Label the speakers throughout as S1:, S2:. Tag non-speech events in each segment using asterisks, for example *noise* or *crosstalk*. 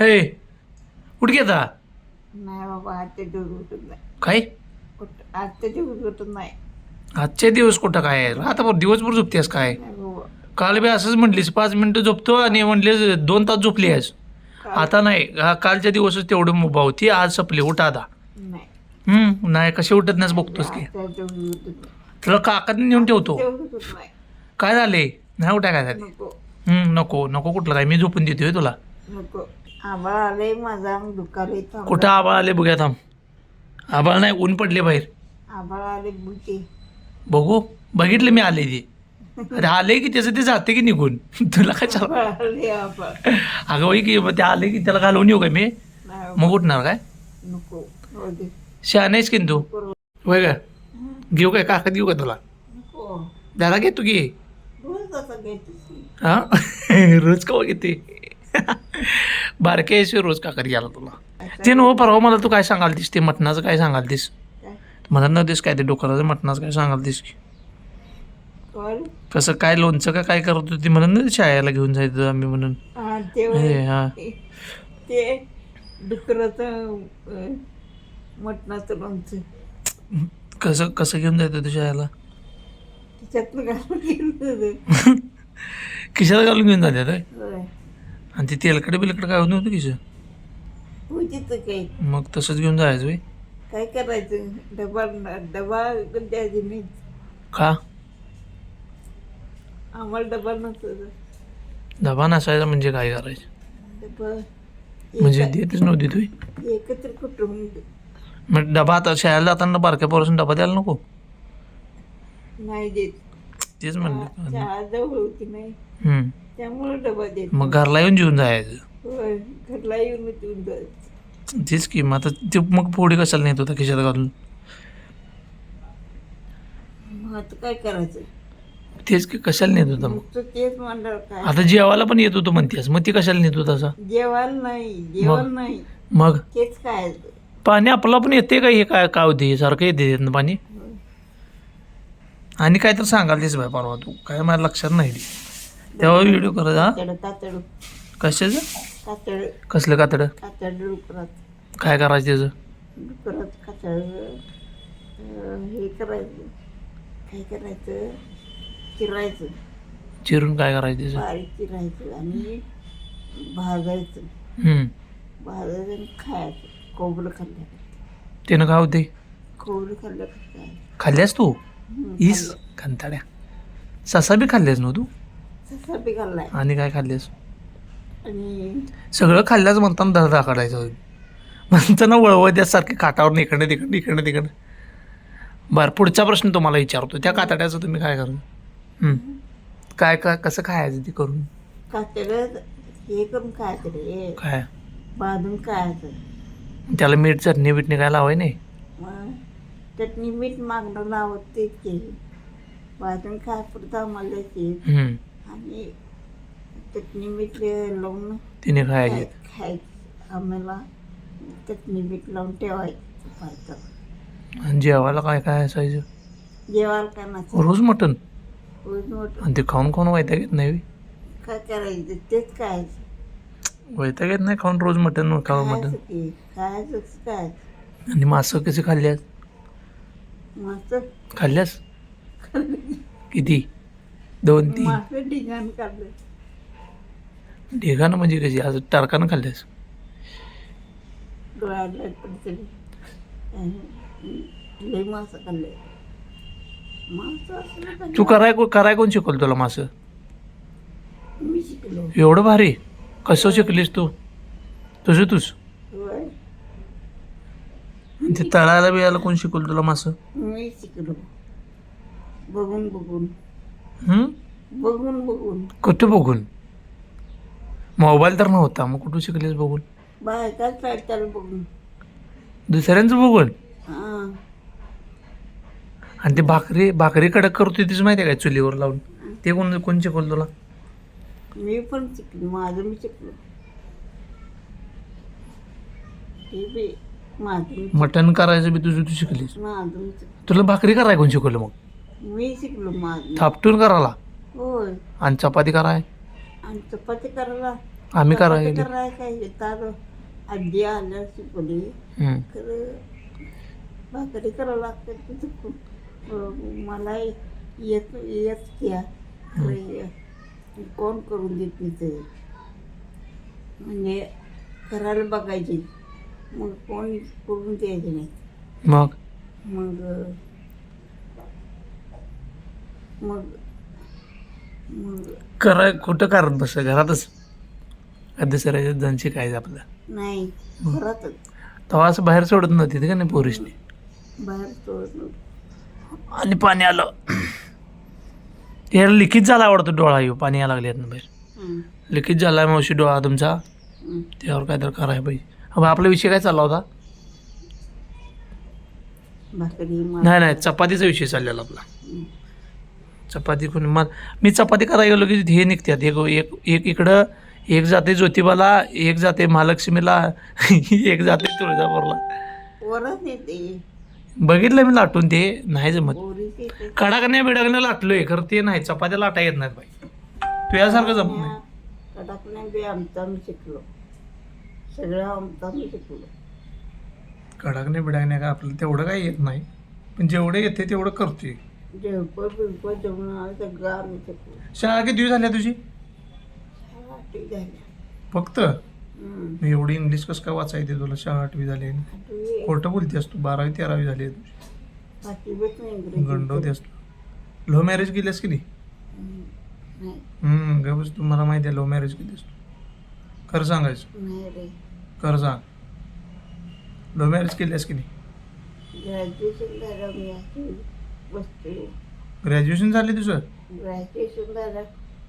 S1: ए कुठे घेता
S2: नाही बाबा आजच्या दिवस उठत नाही
S1: काय
S2: उठ- आजच्या दिवस उठत नाही
S1: आजचे दिवस कुठं काय आता बरं दिवसभर झोपतेस काय
S2: नाही बाबा
S1: काल बी असंच म्हटलीस पाच मिनिटं झोपतो आणि म्हणले दोन तास झोपली आहेस आता नाही हा कालच्या दिवसच तेवढी मुभा होती आज सपली उठ आता
S2: नाही
S1: हम्म नाही कशी उठत नाहीस बघतोस की
S2: आजच्या दिवस उठत नाही
S1: तुला काकात नेऊन ठेवतो
S2: दिवस उठत नाही
S1: काय झाले नाही उठा काय झाले
S2: नको
S1: हम्म नको नको कुठलं काय मी झोपून देतोय तुला
S2: नको आबाळ आले माझा अंग दुखाले
S1: कुठं आबाळ आले बघूया थांब. आबाळ नाही ऊन पडले बाहेर.
S2: आबाळ आले
S1: बघू बघितले मी आले ते. अरे आले की त्याचं ते जाते की निघून? *laughs* तुला काय चाल
S2: आले आबाळ.
S1: अगं बाई की मग ते आले की त्याला घालवून येऊ काय मी?
S2: नाही
S1: मग उठणार काय?
S2: नको हो दे.
S1: शहाणेच की तू? होय का? घेऊ काय? काकत घेऊ का तुला?
S2: नको.
S1: दादा घेतो की.
S2: रोज की.
S1: हा? *laughs* रोज कवा घेते? बारके रोज काकत घ्यायला तुला. ते नो परवा मला तू काय सांगालतीस? ते मटणाचं काय सांगालतीस?
S2: काय?
S1: म्हणत नव्हतीस काय ते डोक्याचं मटणाचं काय सांगालतीस? की
S2: कोण?
S1: कसं काय लोणचं का काय करत होती? म्हणून ना शाळेला घेऊन जायचं आम्ही म्हणून.
S2: हा, ते डुकराचं मटणाचं लोणचं.
S1: कसं कसं घेऊन जायचं होतं शाळेला?
S2: त्याच्यातनं घालून
S1: घेऊन *laughs* जाते. आणि ते तेलकडे बिलकडे काय होत नव्हतं
S2: होतीच काही.
S1: मग तसंच घेऊन जायचं होय?
S2: काय करायचं? डबा डबा द्यायची नाही.
S1: का?
S2: आम्हाला डबा नसतो
S1: डबा नसायचा म्हणजे काय करायचं?
S2: डबा
S1: म्हणजे देतच नव्हती तुम्ही
S2: एकत्र कुटुंब
S1: मग डबा आता शाळेला जाताना बारक्या पोरासून डबा द्यायला नको?
S2: नाही देत.
S1: तेच म्हणलं
S2: जवळ होती नाही
S1: हम्म.
S2: त्यामुळे डबा देत
S1: मग घरला येऊन जेवून जायचं.
S2: होय घरला येऊन जायचं.
S1: तेच की मग आता ते मग पोळी कशाला नेत होता खिशात घालून?
S2: मग आता काय करायचं?
S1: तेच की कशाला नेत होता मग?
S2: तेच म्हणलं काय?
S1: आता जेवायला पण येत होतो म्हणतेस मग ती कशाला नेत होता असा?
S2: जेवण नाही जेवण नाही.
S1: मग?
S2: तेच काय?
S1: पाणी आपलं पण येते का हे काय काय होते? हे सारखं येते पाणी? आणि काय तर सांगाल तेच बाय परवा तू. काय माझ्या लक्षात नाही ते. तेव्हा व्हिडिओ करत हा कशाचं? कसलं कातड? काय करायचं त्याचं?
S2: हे करायचं. काय करायचं? चिरायचं.
S1: चिरून काय करायचं त्याचं?
S2: बारीक चिरायचं आणि भाजायचं. भाजायचं आणि खायचं. खोबरं खाल्लं
S1: त्यानं काय होते
S2: खोबरं खाल्लं
S1: खाल्ल्यास तू?
S2: हं,
S1: ईस कंताड्या ससा बी खाल्ल्यास ना तू?
S2: खाल्लं. बी खाल्लाय
S1: आणि काय खाल्ल्यास
S2: आणि
S1: सगळं खाल्ल्याच म्हणताना धडा काढायचा म्हणताना वळवत्यासारखे काटावर इकडे तिकडे इकडे तिकडे बरं पुढचा प्रश्न तुम्हाला विचारतो. त्या कातड्याचं तुम्ही काय करू. काय काय कसं खायचं ते करून?
S2: हे
S1: काय?
S2: भाजून खायचं.
S1: त्याला मीठ चटणी बिटणी काय लावाय नाही?
S2: चटणी मीठ मागणं लावत तेच की भाजून खाय पुरतं आम्हाला ते.
S1: हम्म.
S2: आणि चटणी मीठ लावून
S1: तिने खायचे
S2: खाय- खायचं आम्हाला. चटणी मीठ लावून ठेवायचं पाहतं
S1: आणि जेवायला काय काय असायचं?
S2: जेवायला काय नसतं
S1: रोज मटन
S2: रोज मोठं
S1: आणि ते खाऊन खाऊन वैताग येत नाही बे.
S2: काय करायचं? तेच काय
S1: वैताग येत नाही खाऊन रोज मटन खाऊन मटन
S2: खायचं की खायचंच काय?
S1: आणि मासं कशी खाल्ल्यास
S2: मस्त
S1: खाल्ल्यास? किती? दोन तीन?
S2: मासे ठिकाण काढलं
S1: ढेगानं म्हणजे कशी? आज टारकानं खाल्ल्यास?
S2: डोळ्याला पडते. लई मासं खाल्ले. मासं असलं का
S1: तू कराय को- कराय कोण शिकवलं तुला मासं?
S2: मी शिकलो.
S1: एवढं भारी? कसं शिकलीस तू? तुझं तूच? आणि ते तळायला बिळायला कोण शिकवलं तुला मासं?
S2: मी शिकलो. बघून बघून.
S1: हम्म?
S2: बघून बघून.
S1: कुठं बघून? मोबाईल तर नव्हता मग कुठं शिकलीस बघून?
S2: बायका बघून.
S1: दुसऱ्यांचं बघून?
S2: हां.
S1: आणि ते भाकरी भाकरी कडक करतो तीच माहिती आहे काय चुलीवर लावून? ते कोण कोण शिकवलं तुला?
S2: मी पण शिकलो माझं मी शिकलो. ते बी माझं
S1: मटण करायचं बी तुझं तू शिकलीस.
S2: माझं
S1: तुला भाकरी कराय कोण शिकवलं मग?
S2: मी शिकलो माझं
S1: थापटून करायला?
S2: होय.
S1: आणि चपाती कराय?
S2: आणि चपाती करायला?
S1: आम्ही
S2: चपाती
S1: करायला
S2: करायला काय येतात आजी आल्या शिकवली.
S1: हम्म.
S2: खरं भाकरी करावं लागतं तिथं खूप अं, मला येत येत त्या खरं ये- कोण करून देत नाही ते? म्हणजे करायला बघायची. मग कोण करून द्यायचे नाही.
S1: मग?
S2: मग मग मग.
S1: करा कुठं करत बस घरातच. दुसऱ्याच्या जणशी काय आपलं?
S2: नाही घरातच.
S1: तेव्हा असं बाहेर सोडत नव्हती का नाही पोरीसने?
S2: बाहेर सोडत नव्हतं.
S1: आणि पाणी आलं. याला लिखित झाला आवडतो डोळा येऊ. पाणी यायला लागले बाहेर.
S2: हं,
S1: लिखित झाला मावशी डोळा तुमचा?
S2: हं.
S1: त्यावर काय तर करायला पाहिजे. अब आपला विषय काय चालला होता?
S2: भाकरी
S1: नाही नाही चपातीचा विषय चाललेला आपला. चपाती कोणी मग मी चपाती करायला गेलो की हे निघतात. एक एक एक इकडं एक जाते ज्योतिबाला एक जाते महालक्ष्मीला *laughs* एक जाते तुळजापूरला.
S2: वरच येते.
S1: बघितलं मी लाटून ते नाही जमत.
S2: पोरीच येते.
S1: कडाकण्या बिडाकण्या लाटलोय खरं ते नाही चपात्या लाटा येत नाहीत बाई. तुझ्यासारखं जमत नाही.
S2: बी आमचा शिकलो. सगळं आमचा मी शिकलो.
S1: कडाकण्या बिडाकण्या काय आपल्याला तेवढं काही येत नाही. पण जेवढं येते तेवढं करतोय.
S2: जेवण बिवपं जेवण आलं सगळं आम्ही शिकलो.
S1: शाळा किती दिवस झाल्या तुझी?
S2: शाळा आठवी झाल्या.
S1: फक्त. मी एवढी इंग्लिश कसं काय वाचायचे तुला? शाळा आठवी झाली
S2: आठवी.
S1: खोटं बोलतेस तू. बारावी तेरावी झाली आहे तुझी.
S2: पाचवीत नाही इंग्रजी
S1: गंडवतेस तू. लव्ह मॅरेज केलीस की नाही.
S2: नाही.
S1: हम्म. गबस तुम्हाला माहिती आहे लव्ह मॅरेज केलीस तू. खरं सांगायचं.
S2: नाही रे.
S1: खरं सांग. लव्ह मॅरेज केलीस की नाही?
S2: ग्रॅज्युएशन झालं मी अशी बसते
S1: ग्रॅज्युएशन झाले तुझं?
S2: ग्रॅज्युएशन झालं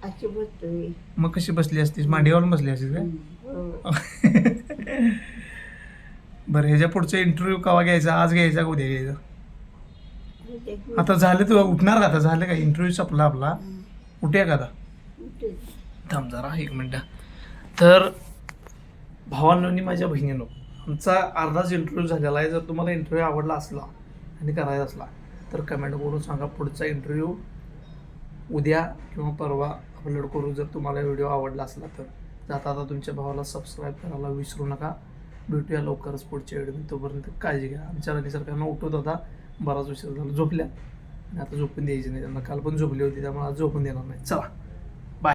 S2: अशी बसतोय.
S1: मग कशी बसली असतीस? मांडीवर बसली असतीस काय
S2: हं. *laughs*
S1: बरं ह्याच्या पुढचा इंटरव्ह्यू केव्हा घ्यायचा? आज घ्यायचा का उद्या घ्यायचा? आता झालं तू उठणार का आता? झालं का? इंटरव्ह्यू संपला आपला. उठूया का आता? थांब जरा एक मिनटं. तर भावांनो आणि माझ्या बहिणीनो आमचा अर्धाच इंटरव्ह्यू झालेला आहे. जर तुम्हाला इंटरव्ह्यू आवडला असला आणि करायचा असला तर कमेंट करून सांगा. पुढचा इंटरव्ह्यू उद्या किंवा परवा अपलोड करू. जर तुम्हाला व्हिडिओ आवडला असला तर. जाता आता तुमच्या भावाला सबस्क्राईब करायला विसरू नका. भेटूया लवकरच पुढच्या व्हिडिओ तोपर्यंत काळजी घ्या. आमच्या राणी सरकारनं उठवत होता. बराच उशीर झाला. झोपल्या. आणि आता झोपून द्यायची नाही. त्यांना काल पण झोपली होती. त्यामुळे आज झोपून देणार नाही. चला.